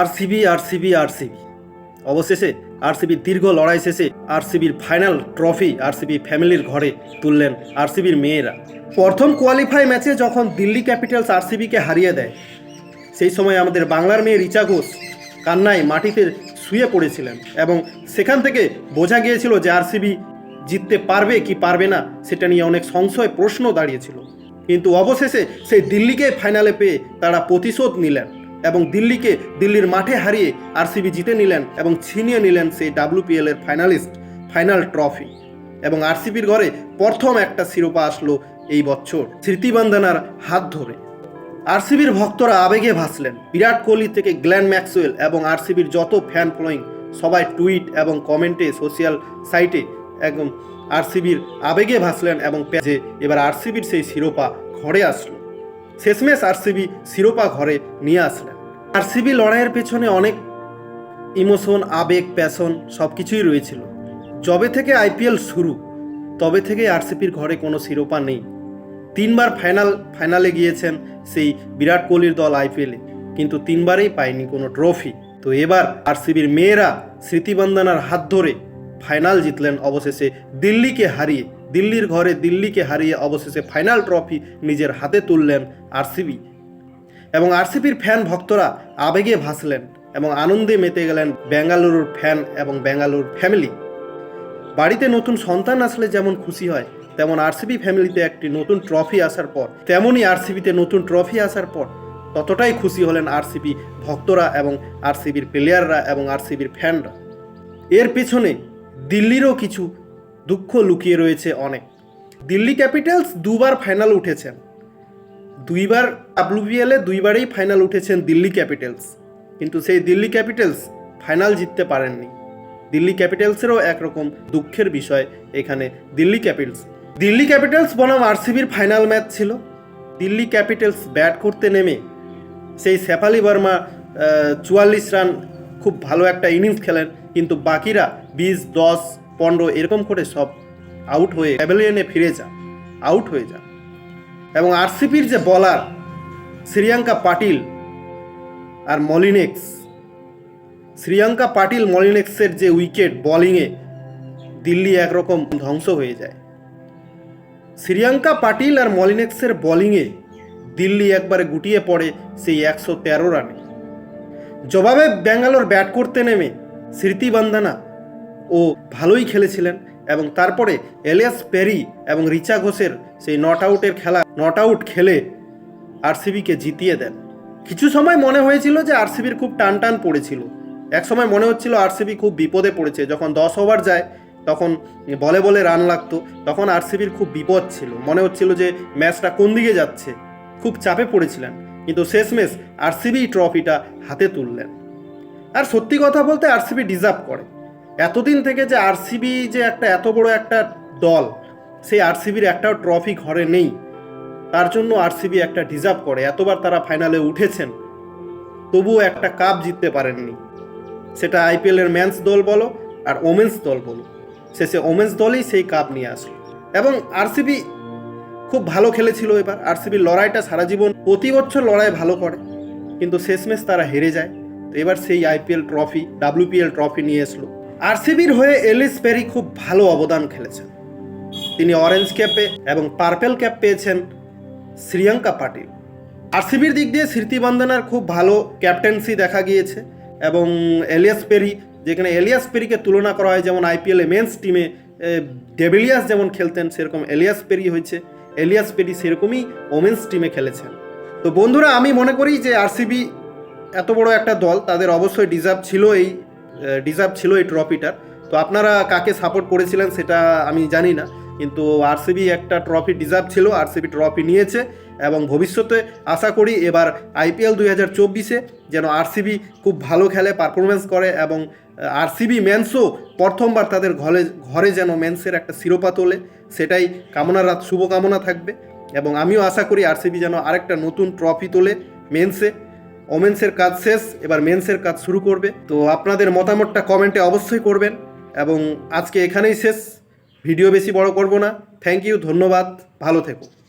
RCB RCB RCB. অবশেষে আরসিবির দীর্ঘ লড়াই শেষে আরসিবির ফাইনাল ট্রফি আরসিবি ফ্যামিলির ঘরে তুললেন আরসিবির মেয়েরা। প্রথম কোয়ালিফাই ম্যাচে যখন দিল্লি ক্যাপিটালস আরসিবিকে হারিয়ে দেয়, সেই সময় আমাদের বাংলার মেয়ে রিচা ঘোষ কান্নায় মাটিতে শুয়ে পড়েছিলেন এবং সেখান থেকে বোঝা গিয়েছিল যে আরসিবি জিততে পারবে কি পারবে না, সেটা নিয়ে অনেক সংশয়, প্রশ্ন দাঁড়িয়েছিল। কিন্তু অবশেষে সেই দিল্লিকে ফাইনালে পেয়ে তারা প্রতিশোধ নিলেন। এবং দিল্লিকে দিল্লির মাঠে হারিয়ে আরসিবি জিতে নিলেন এবং ছিনিয়ে নিলেন সেই ডাব্লিউপিএল এর ফাইনালিস্ট, ফাইনাল ট্রফি। এবং আরসিবির ঘরে প্রথম একটা শিরোপা আসলো এই বছর, স্মৃতিবন্দনার হাত ধরে। আরসিবির ভক্তরা আবেগে ভাসলেন। বিরাট কোহলি থেকে গ্ল্যান ম্যাক্সওয়েল এবং আরসিবির যত ফ্যান ফলোয়িং সবাই টুইট এবং কমেন্টে সোশ্যাল সাইটে একদম আরসিবির আবেগে ভাসলেন এবং পে- যে এবার আরসিবির সেই শিরোপা ঘরে আসলো। শেষমেশ আরসিবি শিরোপা ঘরে নিয়ে আসলেন। আরসিবি লড়াইয়ের পেছনে অনেক ইমোশন, আবেগ, প্যাশন সব কিছুই রয়েছিল। যবে থেকে আইপিএল শুরু, তবে থেকে আরসিপির ঘরে কোনো শিরোপা নেই। তিনবার ফাইনাল, ফাইনালে গিয়েছেন সেই বিরাট কোহলির দল আইপিএলে, কিন্তু তিনবারেই পায়নি কোনো ট্রফি। তো এবার আরসিবির মেয়েরা স্মৃতিবন্দনার হাত ধরে ফাইনাল জিতলেন অবশেষে দিল্লিকে হারিয়ে, দিল্লির ঘরে দিল্লিকে হারিয়ে অবশেষে ফাইনাল ট্রফি নিজের হাতে তুললেন আরসিবি। এবং আরসিপির ফ্যান ভক্তরা আবেগে ভাসলেন এবং আনন্দে মেতে গেলেন বেঙ্গালুরুর ফ্যান এবং বেঙ্গালুরুর ফ্যামিলি। বাড়িতে নতুন সন্তান আসলে যেমন খুশি হয়, তেমন আরসিবি ফ্যামিলিতে একটি নতুন ট্রফি আসার পর, তেমনই আরসিবিতে নতুন ট্রফি আসার পর ততটাই খুশি হলেন আরসিবি ভক্তরা এবং আরসিবির প্লেয়াররা এবং আরসিবির ফ্যানরা। এর পেছনে দিল্লিরও কিছু দুঃখ লুকিয়ে রয়েছে অনেক। দিল্লি ক্যাপিটালস দুবার ফাইনাল উঠেছেন দুইবার ডাব্লিউপিএলে দুইবারেই ফাইনাল উঠেছেন দিল্লি ক্যাপিটালস। কিন্তু সেই দিল্লি ক্যাপিটালস ফাইনাল জিততে পারেননি। দিল্লি ক্যাপিটালসেরও একরকম দুঃখের বিষয় এখানে দিল্লি ক্যাপিটালস। দিল্লি ক্যাপিটালস বনাম আরসিবির ফাইনাল ম্যাচ ছিল। দিল্লি ক্যাপিটালস ব্যাট করতে নেমে সেই শেফালি বর্মা চুয়াল্লিশ রান, খুব ভালো একটা ইনিংস খেলেন। কিন্তু বাকিরা বিশ, দশ, পনেরো এরকম করে সব আউট হয়ে প্যাভিলিয়নে ফিরে যান। আউট হয়ে যান। এবং আরসিপির যে বলার শ্রিয়াঙ্কা পাটিল আর মলিনেক্স, শ্রিয়াঙ্কা পাটিল মলিনেক্সের যে উইকেট বোলিংয়ে দিল্লি একরকম ধ্বংস হয়ে যায়। শ্রিয়াঙ্কা পাটিল আর মলিনেক্সের বোলিংয়ে দিল্লি একবারে গুটিয়ে পড়ে সেই একশো তেরো রানে। জবাবে ব্যাঙ্গালোর ব্যাট করতে নেমে স্মৃতি ও ভালোই খেলেছিলেন এবং তারপরে এলিয়াস পেরি এবং রিচা ঘোষের সেই নট আউটের খেলা, নট আউট খেলে আরসিবিকে জিতিয়ে দেন। কিছু সময় মনে হয়েছিল যে আরসিবির খুব টান টান পড়েছিল। এক সময় মনে হচ্ছিল আরসিবি খুব বিপদে পড়েছে। যখন দশ ওভার যায়, তখন বলে বলে রান লাগতো, তখন আরসিবির খুব বিপদ ছিল। মনে হচ্ছিল যে ম্যাচটা কোন দিকে যাচ্ছে। খুব চাপে পড়েছিলেন। কিন্তু শেষমেশ আরসিবি ট্রফিটা হাতে তুললেন। আর সত্যি কথা বলতে আরসিবি ডিজার্ভ করে। এতদিন থেকে যে আরসিবি যে একটা এত বড় একটা দল, সেই আরসিবির একটাও ট্রফি ঘরে নেই। তার জন্য আরসিবি একটা ডিজার্ভ করে। এতবার তারা ফাইনালে উঠেছেন। তবুও একটা কাপ জিততে পারেননি। সেটা আইপিএলের ম্যান্স দল বলো আর ওমেন্স দল বলো। শেষে ওমেন্স দলই সেই কাপ নিয়ে আসলো। এবং আরসিবি খুব ভালো খেলেছিল এবার। আরসিবির লড়াইটা সারা জীবন প্রতি বছর লড়াই ভালো করে। কিন্তু শেষমেশ তারা হেরে যায়। তো এবার সেই আইপিএল ট্রফি ডাব্লিউপিএল ট্রফি নিয়ে এসলো আরসিবির হয়ে এলিস পেরি খুব ভালো অবদান খেলেছেন। তিনি অরেঞ্জ ক্যাপে এবং পার্পেল ক্যাপ পেয়েছেন শ্রিয়াঙ্কা পাটিল। আরসিবির দিক দিয়ে স্মৃতিবন্দনার খুব ভালো ক্যাপ্টেন্সি দেখা গিয়েছে এবং এলিয়াস পেরি, যেখানে এলিয়াস পেরিকে তুলনা করা হয় যেমন আইপিএলে মেন্স টিমে ডেভিলিয়াস যেমন খেলতেন, সেরকম এলিয়াস পেরি হয়েছে। এলিয়াস পেরি সেরকমই ওমেন্স টিমে খেলেছেন। তো বন্ধুরা, আমি মনে করি যে আরসিবি এত বড় একটা দল, তাদের অবশ্যই ডিজার্ভ ছিল এই ডিজার্ভ ছিল এই ট্রফিটার তো আপনারা কাকে সাপোর্ট করেছিলেন সেটা আমি জানি না, কিন্তু আরসিবি একটা ট্রফি ডিজার্ভ ছিল আরসিবি ট্রফি নিয়েছে এবং ভবিষ্যতে আশা করি এবার আইপিএল দুই হাজার চব্বিশে যেন আরসিবি খুব ভালো খেলে পারফরমেন্স করে এবং আরসিবি মেন্সও প্রথমবার তাদের ঘরে ঘরে যেন মেন্সের একটা শিরোপা তোলে, সেটাই কামনা রাত, শুভকামনা থাকবে এবং আমিও আশা করি আরসিবি যেন আরেকটা নতুন ট্রফি তোলে মেন্সে ওমেন্সের কাজ শেষ, এবার মেন্সের কাজ শুরু করবে। তো আপনাদের মতামতটা কমেন্টে অবশ্যই করবেন এবং আজকে এখানেই শেষ। ভিডিও বেশি বড় করব না। থ্যাংক ইউ ধন্যবাদ। ভালো থেকো।